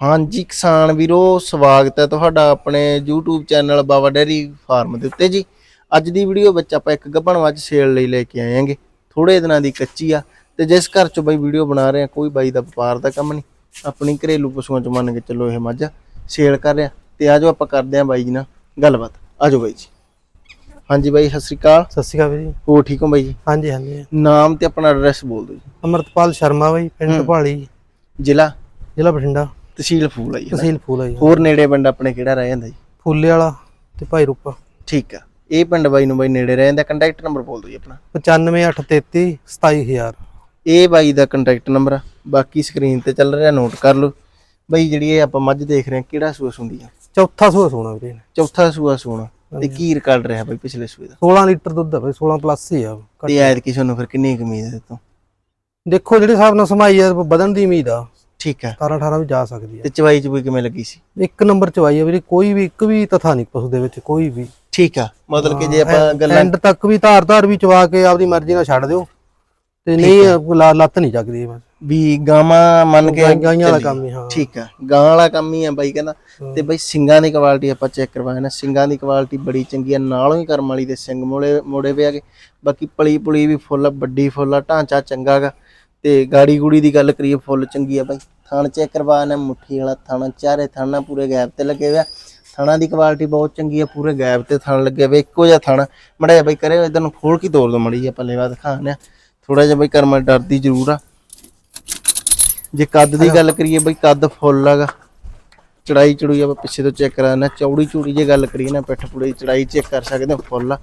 ਹਾਂਜੀ ਕਿਸਾਨ ਵੀਰੋ ਸਵਾਗਤ ਹੈ ਤੁਹਾਡਾ ਆਪਣੇ YouTube channel Baba dairy farm ਦੇ ਉੱਤੇ ਜੀ। ਅੱਜ ਦੀ ਵੀਡੀਓ ਵਿੱਚ ਆਪਾਂ ਇੱਕ ਗੱਭਣ ਮੱਝ ਸੇਲ ਲਈ ਲੈ ਕੇ ਆਏ ਆਂਗੇ ਥੋੜੇ ਦਿਨਾਂ ਦੀ ਕੱਚੀ ਆ ਤੇ ਜਿਸ ਘਰ ਚ ਬਈ ਵੀਡੀਓ ਬਣਾ ਰਹੇ ਆ ਕੋਈ ਬਾਈ ਦਾ ਵਪਾਰ ਦਾ ਕੰਮ ਨਹੀਂ। ਆਪਣੀ ਘਰੇਲੂ ਪਸ਼ੂਆਂ ਚ ਮੰਨ ਕੇ ਚੱਲੋ ਇਹ ਮੱਝ ਸੇਲ ਕਰ ਰਿਹਾ। ਤੇ ਆਜੋ ਆਪਾਂ ਕਰਦੇ ਆਂ ਬਾਈ ਜੀ ਨਾਲ ਗੱਲਬਾਤ। ਆਜੋ ਬਾਈ ਜੀ। ਹਾਂਜੀ ਬਾਈ ਸਤਿ ਸ੍ਰੀ ਅਕਾਲ। ਸਤਿ ਸ਼੍ਰੀ ਅਕਾਲ ਵੀਰ ਜੀ। ਹੋ ਠੀਕ ਹੋ ਬਾਈ ਜੀ? ਹਾਂਜੀ ਹਾਂਜੀ। ਨਾਮ ਤੇ ਆਪਣਾ ਐਡਰੈਸ ਬੋਲ ਦਿਓ ਜੀ। ਅਮਰਤਪਾਲ ਸ਼ਰਮਾ ਬਾਈ ਪਿੰਡ ਢਪਾਲੀ ਜ਼ਿਲ੍ਹਾ? ਜ਼ਿਲ੍ਹਾ ਬਠਿੰਡਾ। ਤਹਿਸੀਲ ਫੂਲ ਆ ਜੀ? ਤਹਿਸੀਲ ਫੂਲ ਆ ਜੀ। ਹੋਰ ਨੇੜੇ ਪਿੰਡ ਆਪਣੇ ਕਿਹੜਾ ਰਹਿ ਜਾਂਦਾ ਜੀ? ਫੂਲੇ ਵਾਲਾ ਤੇ ਭਾਈ ਰੂਪਾ। ਠੀਕ ਆ। ਇਹ ਪਿੰਡ ਬਾਈ ਨੂੰ ਬਾਈ ਨੇੜੇ ਰਹਿ ਜਾਂਦਾ। ਕੰਟੈਕਟ ਨੰਬਰ ਬੋਲ ਦਿਓ ਜੀ ਆਪਣਾ। 95833 27000 ਇਹ ਬਾਈ ਦਾ ਕੰਟੈਕਟ ਨੰਬਰ ਆ। ਬਾਕੀ ਸਕਰੀਨ ਤੇ ਚੱਲ ਰਿਹਾ ਨੋਟ ਕਰ ਲਓ। ਬਾਈ ਜਿਹੜੀ ਇਹ ਆਪਾਂ ਮੱਝ ਦੇਖ ਰਹੇ ਹਾਂ ਕਿਹੜਾ ਸੂਆ ਸੁੰਦੀ ਆ? ਚੌਥਾ ਸੂਆ ਸੋਣਾ ਵੀਰੇ ਚੌਥਾ ਸੂਆ ਸੋਣਾ ਤੇ ਕੀ ਰਿਕਾਰਡ ਰਿਹਾ ਬਾਈ ਪਿਛਲੇ ਸੂਏ ਦਾ? 16 ਲੀਟਰ ਦੁੱਧ ਆ ਬਾਈ 16 ਪਲੱਸ ਹੀ ਆ। ਤੇ ਐਦ ਕੀ ਤੁਹਾਨੂੰ ਫਿਰ ਕਿੰਨੀ ਕੁ ਉਮੀਦ ਹੈ ਤੋਂ? ਦੇਖੋ ਜਿਹੜੇ ਹਿਸਾਬ ਨਾਲ ਸਮਾਈ ਆ ਵਧਣ ਦੀ ਉਮੀਦ ਆ। ਠੀਕ ਆ 17 18 ਵੀ ਜਾ ਸਕਦੀ ਆ ਤੇ ਚਵਾਈ ਚ ਕੋਈ ਕਿਵੇਂ ਲੱਗੀ ਸੀ? ਇੱਕ ਨੰਬਰ ਚਵਾਈ ਆ ਵੀਰੇ ਕੋਈ ਵੀ ਇੱਕ ਵੀ ਤਥਾ ਨਹੀਂ ਪਸ਼ੂ ਦੇ ਵਿੱਚ ਕੋਈ ਵੀ। ਠੀਕ ਆ ਮਤਲਬ ਕਿ ਜੇ ਆਪਾਂ ਗੱਲਾਂ ਐਂਡ ਤੱਕ ਵੀ ਧਾਰ ਧਾਰ ਵੀ ਚਵਾ ਕੇ ਆਪਦੀ ਮਰਜ਼ੀ ਨਾਲ ਛੱਡ ਦਿਓ। ਤੇ ਨਹੀਂ ਲੱਤ ਨਹੀਂ ਜਗਦੀ ਬਸ। ਵੀ ਗਾਵਾਂ ਮੰਨ ਕੇ ਗਾਈਆਂ ਵਾਲਾ। ਕੰਮ ਹੀ ਹਾਂ। ਠੀਕ ਆ ਗਾਂ ਵਾਲਾ ਕੰਮ ਹੀ ਆ ਬਾਈ ਕਹਿੰਦਾ। ਤੇ ਬਾਈ ਸਿੰਗਾਂ ਦੀ ਕੁਆਲਿਟੀ ਆਪਾਂ ਚੈੱਕ ਕਰਵਾਇਆ ਨਾ ਸਿੰਗਾਂ ਦੀ ਕੁਆਲਿਟੀ ਬੜੀ ਚੰਗੀ ਆ ਨਾਲੋਂ ਹੀ ਕਰਮ ਵਾਲੀ ਦੇ ਸਿੰਘ ਮੋੜੇ ਮੋੜੇ ਵੇ ਆਗੇ ਬਾਕੀ ਪਲੀ ਪੁਲੀ ਵੀ ਫੁੱਲ ਵੱਡੀ ਫੁੱਲ ਆ ਢਾਂਚਾ ਚੰਗਾ ਗਾ। ਤੇ ਗਾੜੀ ਗੂੜੀ ਦੀ ਗੱਲ ਕਰੀਏ ਫੁੱਲ ਚੰਗੀ ਆ ਬਾਈ। ਥਣ ਚੈੱਕ ਕਰਵਾਇਆ ਨਾ ਮੁੱਠੀ ਵਾਲਾ ਥਣ, ਚਾਰੇ ਥਣ ਪੂਰੇ ਗੈਪ ਤੇ ਲੱਗੇ ਹੋਇਆ ਥਣਾਂ ਦੀ ਕੁਆਲਿਟੀ ਬਹੁਤ ਚੰਗੀ ਆ, ਪੂਰੇ ਗੈਪ ਤੇ ਥਣ ਲੱਗੇ ਹੋਏ ਇੱਕੋ ਜਿਹਾ ਥਣ। ਮੜਾ ਜਿਹਾ ਬਾਈ ਕਰੇ ਇਧਰ ਨੂੰ ਖੋਲ ਕੇ ਤੋੜ ਦੋ ਮੜੀ ਆਪਾਂ ਲੈਵਾ ਦਿਖਾਣੇ ਥੋੜਾ ਜਿਹਾ ਬਾਈ ਕਰਮ ਡਰਦੀ ਜ਼ਰੂਰ ਆ। ਜੇ ਕੱਦ ਦੀ ਗੱਲ ਕਰੀਏ ਬਈ, ਕੱਦ ਫੁੱਲ ਹੈਗਾ ਚੜਾਈ ਚੜੂਈ ਆਪਾਂ ਪਿੱਛੇ ਤੋਂ ਚੈੱਕ ਕਰਾਣਾ ਚੌੜੀ ਚੂੜੀ ਜੇ ਗੱਲ ਕਰੀਏ ਨਾ, ਪਿੱਠ ਪੁੜੇ ਦੀ ਚੜਾਈ ਚੈੱਕ ਕਰ ਸਕਦੇ ਹੋ, ਫੁੱਲ ਆ।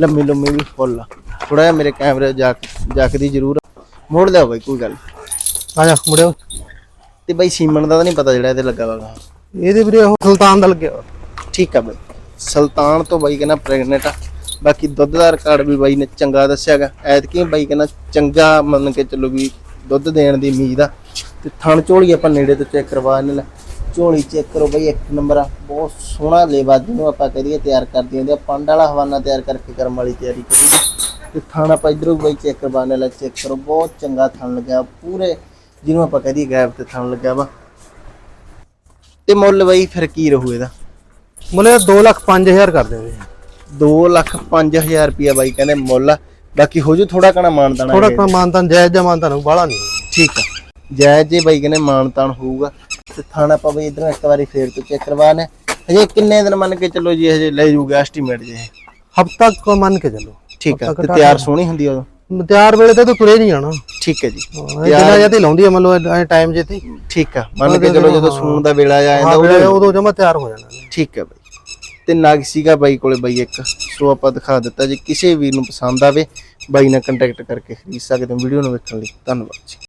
ਲੰਮੀ ਲੰਮੀ ਵੀ ਫੁੱਲ ਆ। ਥੋੜਾ ਜਿਹਾ ਮੇਰੇ ਕੈਮਰੇ ਜਾ ਜੱਕਦੀ ਜ਼ਰੂਰ ਆ। ਮੋੜ ਲਿਓ ਬਈ ਕੋਈ ਗੱਲ ਨੀ। ਆ ਜਾ ਮੁੜਿਓ ਤੇ ਬਈ ਸੀਮਨ ਦਾ ਤਾਂ ਨਹੀਂ ਪਤਾ ਜਿਹੜਾ ਇਹਦੇ ਲੱਗਾ ਵਾਗਾ ਇਹਦੇ ਵੀਰੇ ਉਹ ਸੁਲਤਾਨ ਦਾ ਲੱਗਿਆ ਵਾ। ਠੀਕ ਆ ਬਈ। ਸੁਲਤਾਨ ਤੋਂ ਬਾਈ ਕਹਿੰਦਾ ਪ੍ਰੈਗਨੈਂਟ ਆ। ਬਾਕੀ ਦੁੱਧ ਦਾ ਰਿਕਾਰਡ ਵੀ ਬਾਈ ਨੇ ਚੰਗਾ ਦੱਸਿਆਗਾ ਐਤਕੀ ਬਾਈ ਕਹਿੰਦਾ ਚੰਗਾ ਮੰਨ ਕੇ ਚੱਲੋ ਵੀ ਦੁੱਧ ਦੇਣ ਦੀ ਉਮੀਦ ਆ। ਤੇ ਥਣ ਝੋਲੀ ਆਪਾਂ ਨੇੜੇ ਤੋਂ ਚੈੱਕ ਕਰਵਾ ਲੈਣਾ ਝੋਲੀ ਚੈੱਕ ਕਰੋ ਬਾਈ ਇੱਕ ਨੰਬਰ ਆ। ਬਹੁਤ ਸੋਹਣਾ ਲੇਵਾ ਜਿਹਨੂੰ ਆਪਾਂ ਕਹਦੇ ਤਿਆਰ ਕਰਦੀ ਹੁੰਦੀ ਆ ਪੰਡ ਵਾਲਾ ਹਵਾਨਾ ਤਿਆਰ ਕਰਕੇ ਕਰਮ ਵਾਲੀ ਤਿਆਰੀ ਕਰੀ ਤੇ ਥਣ ਆਪਾਂ ਇਧਰੋਂ ਬਾਈ ਚੈੱਕ ਕਰਵਾ ਲੈਣਾ ਚੈੱਕ ਕਰੋ। ਬਹੁਤ ਚੰਗਾ ਥਣ ਲੱਗਿਆ ਪੂਰੇ ਜਿਹਨੂੰ ਆਪਾਂ ਕਹਦੇ ਗੈਪ ਤੇ ਥਣ ਲੱਗਿਆ ਵਾ। ਤੇ ਮੁੱਲ ਬਾਈ ਫਿਰ ਕੀ ਰਹੂ ਇਹਦਾ? ਮੁੱਲੇ 2 ਲੱਖ 5000 ਕਰ ਦਿੰਦੇ ਦੋ ਲੱਖ ਪੰਜ ਹਜ਼ਾਰ ਰੁਪਿਆ ਬਾਈ ਕਹਿੰਦੇ ਮੁੱਲ ਬਾਕੀ ਹੋ ਜੂ ਥੋੜਾ ਕਣਾ ਮਾਨਦਾਨਾ ਥੋੜਾ ਕਾ ਮਾਨਤਾਨ ਜਾਇਜ਼ ਜਾਂ ਮਾਨਤਾਨ ਬਾਹਲਾ ਨਹੀਂ। ਠੀਕ ਆ। ਜਾਇਜ਼ ਜੇ ਬਾਈ ਕਹਿੰਦੇ ਮਾਨਤਾਨ ਹੋਊਗਾ। ਤੇ ਥਾਣਾ ਆਪਾਂ ਬਈ ਇਧਰੋਂ ਇੱਕ ਵਾਰੀ ਫੇਰ ਤੋਂ ਚੈੱਕ ਕਰਵਾਣਾ ਹਜੇ ਕਿੰਨੇ ਦਿਨ ਮੰਨ ਕੇ ਚੱਲੋ ਜੀ ਹਜੇ ਲੈ ਜੂਗਾ ਐਸਟੀਮੇਟ ਜੇ ਹਫਤਾ ਕੋ ਮੰਨ ਕੇ ਚੱਲੋ। ਠੀਕ ਆ ਤੇ ਤਿਆਰ ਸੋਹਣੀ ਹੁੰਦੀ ਆ ਉਦੋਂ? ਤਿਆਰ ਵੇਲੇ ਤੇ ਤਾਂ ਤੁਰੇ ਨਹੀਂ ਜਾਣਾ। ਠੀਕ ਹੈ ਜੀ। ਦਿਨਾਂ ਜਾਂ ਤੇ ਲਾਉਂਦੀ ਆ ਮੰਨ ਲਓ ਐ ਟਾਈਮ ਜੇ ਤੇ। ਠੀਕ ਆ ਮੰਨ ਕੇ ਚੱਲੋ ਜਦੋਂ ਸੂਣ ਦਾ ਵੇਲਾ ਆ ਜਾਂਦਾ ਹਾਂ ਉਦੋਂ ਜਮਾ ਤਿਆਰ ਹੋ ਜਾਣਾ। ਠੀਕ ਹੈ ਬਾਈ। ਤੇ ਨਗ ਸੀਗਾ ਬਾਈ ਕੋਲੇ ਬਾਈ ਇੱਕ। ਸੋ ਆਪਾਂ ਦਿਖਾ ਦਿੱਤਾ ਜੇ ਕਿਸੇ ਵੀਰ ਨੂੰ ਪਸੰਦ ਆਵੇ ਬਾਈ ਨਾਲ ਕੰਟੈਕਟ ਕਰਕੇ ਖਰੀਦ ਸਕਦੇ ਹੋ। ਵੀਡੀਓ ਨੂੰ ਵੇਖਣ ਲਈ ਧੰਨਵਾਦ ਜੀ।